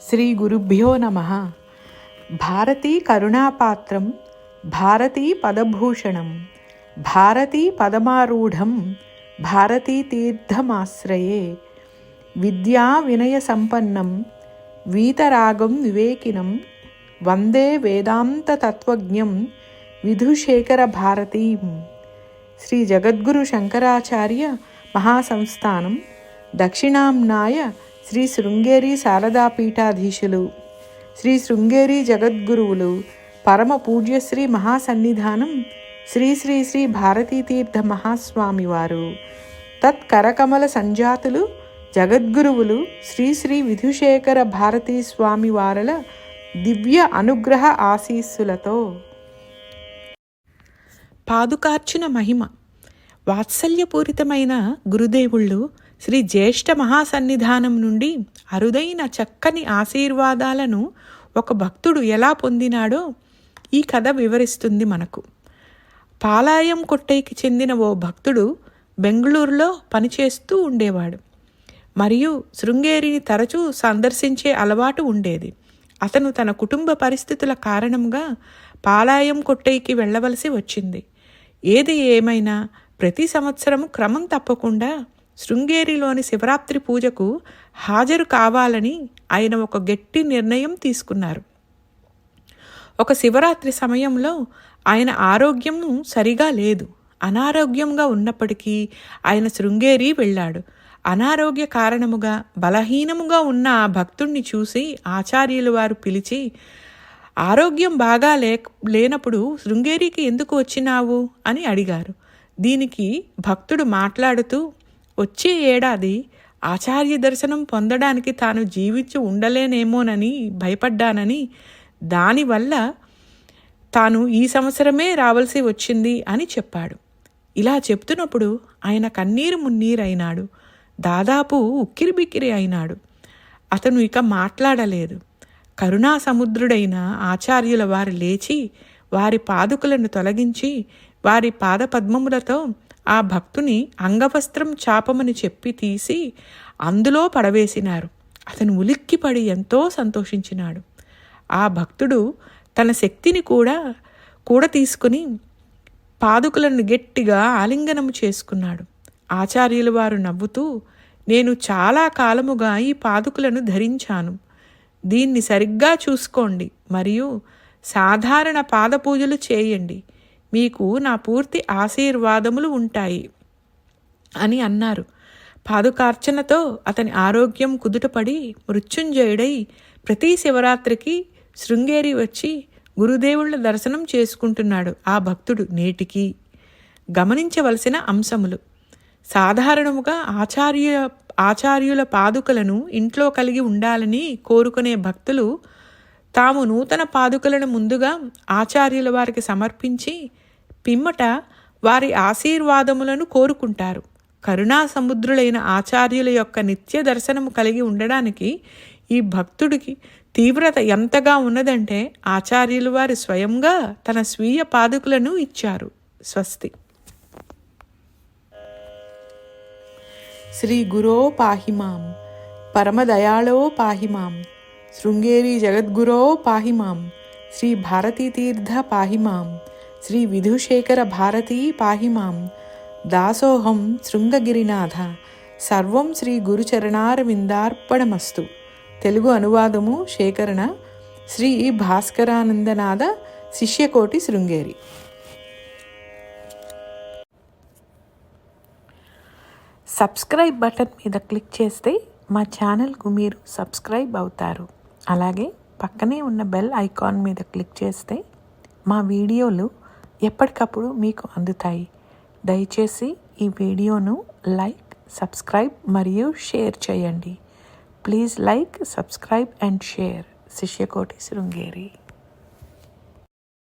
శ్రీ గురుభ్యో నమ. భారతీ కరుణాపాత్రం భారతీ పదభూషణం భారతీ పదమారూఢం భారతీ తీర్థమాశ్రయే. విద్యా వినయ సంపన్నం వీతరాగం వివేకినం వందే వేదాంత తత్వజ్ఞం విధుశేఖర భారతీం. శ్రీ జగద్గురు శంకరాచార్య మహాసంస్థానం దక్షిణాంనాయ శ్రీ శృంగేరి శారదాపీఠాధీశులు శ్రీ శృంగేరి జగద్గురువులు పరమ పూజ్యశ్రీ మహాసన్నిధానం శ్రీ శ్రీ శ్రీ భారతీతీర్థ మహాస్వామివారు. తత్కరకమల సంజాతులు జగద్గురువులు శ్రీ శ్రీ విధుశేఖర భారతీ స్వామి వారల దివ్య అనుగ్రహ ఆశీస్సులతో. పాదుకార్చున మహిమ. వాత్సల్యపూరితమైన గురుదేవుళ్ళు శ్రీ జ్యేష్ఠ మహాసన్నిధానం నుండి అరుదైన చక్కని ఆశీర్వాదాలను ఒక భక్తుడు ఎలా పొందినాడో ఈ కథ వివరిస్తుంది మనకు. పాలాయం కొట్టైకి చెందిన ఓ భక్తుడు బెంగళూరులో పనిచేస్తూ ఉండేవాడు. మరియు శృంగేరిని తరచూ సందర్శించే అలవాటు ఉండేది. అతను తన కుటుంబ పరిస్థితుల కారణంగా పాలాయం కొట్టైకి వెళ్ళవలసి వచ్చింది. ఏది ఏమైనా ప్రతి సంవత్సరం క్రమం తప్పకుండా శృంగేరిలోని శివరాత్రి పూజకు హాజరు కావాలని ఆయన ఒక గట్టి నిర్ణయం తీసుకున్నారు. ఒక శివరాత్రి సమయంలో ఆయన ఆరోగ్యం సరిగా లేదు. అనారోగ్యంగా ఉన్నప్పటికీ ఆయన శృంగేరి వెళ్ళాడు. అనారోగ్య కారణముగా బలహీనముగా ఉన్న ఆ భక్తుణ్ణి చూసి ఆచార్యులు వారు పిలిచి ఆరోగ్యం బాగా లే లేనప్పుడు శృంగేరికి ఎందుకు వచ్చినావు? అని అడిగారు. దీనికి భక్తుడు మాట్లాడుతూ వచ్చే ఏడాది ఆచార్య దర్శనం పొందడానికి తాను జీవించి ఉండలేనేమోనని భయపడ్డానని దానివల్ల తాను ఈ సంవత్సరమే రావాల్సి వచ్చింది అని చెప్పాడు. ఇలా చెప్తున్నప్పుడు ఆయన కన్నీరు మున్నీరైనాడు. దాదాపు ఉక్కిరిబిక్కిరి అయినాడు. అతను ఇక మాట్లాడలేదు. కరుణా సముద్రుడైన ఆచార్యుల వారు లేచి వారి పాదుకులను తొలగించి వారి పాదపద్మములతో ఆ భక్తుని అంగవస్త్రం చాపమని చెప్పి తీసి అందులో పడవేసినారు. అతను ఉలిక్కిపడి ఎంతో సంతోషించినాడు. ఆ భక్తుడు తన శక్తిని కూడా కూడా తీసుకుని పాదుకులను గట్టిగా ఆలింగనము చేసుకున్నాడు. ఆచార్యుల వారు నవ్వుతూ నేను చాలా కాలముగా ఈ పాదుకులను ధరించాను. దీన్ని సరిగ్గా చూసుకోండి. మరియు సాధారణ పాదపూజలు చేయండి. మీకు నా పూర్తి ఆశీర్వాదములు ఉంటాయి అని అన్నారు. పాదుకార్చనతో అతని ఆరోగ్యం కుదుటపడి మృత్యుంజయుడై ప్రతి శివరాత్రికి శృంగేరి వచ్చి గురుదేవుళ్ళ దర్శనం చేసుకుంటున్నాడు ఆ భక్తుడు నేటికి. గమనించవలసిన అంశములు. సాధారణముగా ఆచార్య ఆచార్యుల పాదుకలను ఇంట్లో కలిగి ఉండాలని కోరుకునే భక్తులు తాము నూతన పాదుకలను ముందుగా ఆచార్యుల వారికి సమర్పించి పిమ్మట వారి ఆశీర్వాదములను కోరుకుంటారు. కరుణా సముద్రులైన ఆచార్యుల యొక్క నిత్య దర్శనము కలిగి ఉండడానికి ఈ భక్తుడికి తీవ్రత ఎంతగా ఉన్నదంటే ఆచార్యులు వారు స్వయంగా తన స్వీయ పాదుకులను ఇచ్చారు. స్వస్తి. శ్రీ గురో పాహిమాం పరమదయాళో పాహిమాం శృంగేరి జగద్గురో పాహిమాం శ్రీ భారతీతీర్థ పాహిమాం శ్రీ విధుశేఖర భారతీ పాహిమాం దాసోహం శృంగగిరినాథ. సర్వం శ్రీ గురుచరణారవిందార్పణమస్తు. తెలుగు అనువాదము శేఖరణ. శ్రీ భాస్కరానందనాథ శిష్యకోటి శృంగేరి. సబ్స్క్రైబ్ బటన్ మీద క్లిక్ చేస్తే మా ఛానల్కు మీరు సబ్స్క్రైబ్ అవుతారు. అలాగే పక్కనే ఉన్న బెల్ ఐకాన్ మీద క్లిక్ చేస్తే మా వీడియోలు ఎప్పటికప్పుడు మీకు అందుతాయి. దయచేసి ఈ వీడియోను లైక్ సబ్స్క్రైబ్ మరియు షేర్ చేయండి. Please like subscribe and share. శిష్యకోటి Sringeri.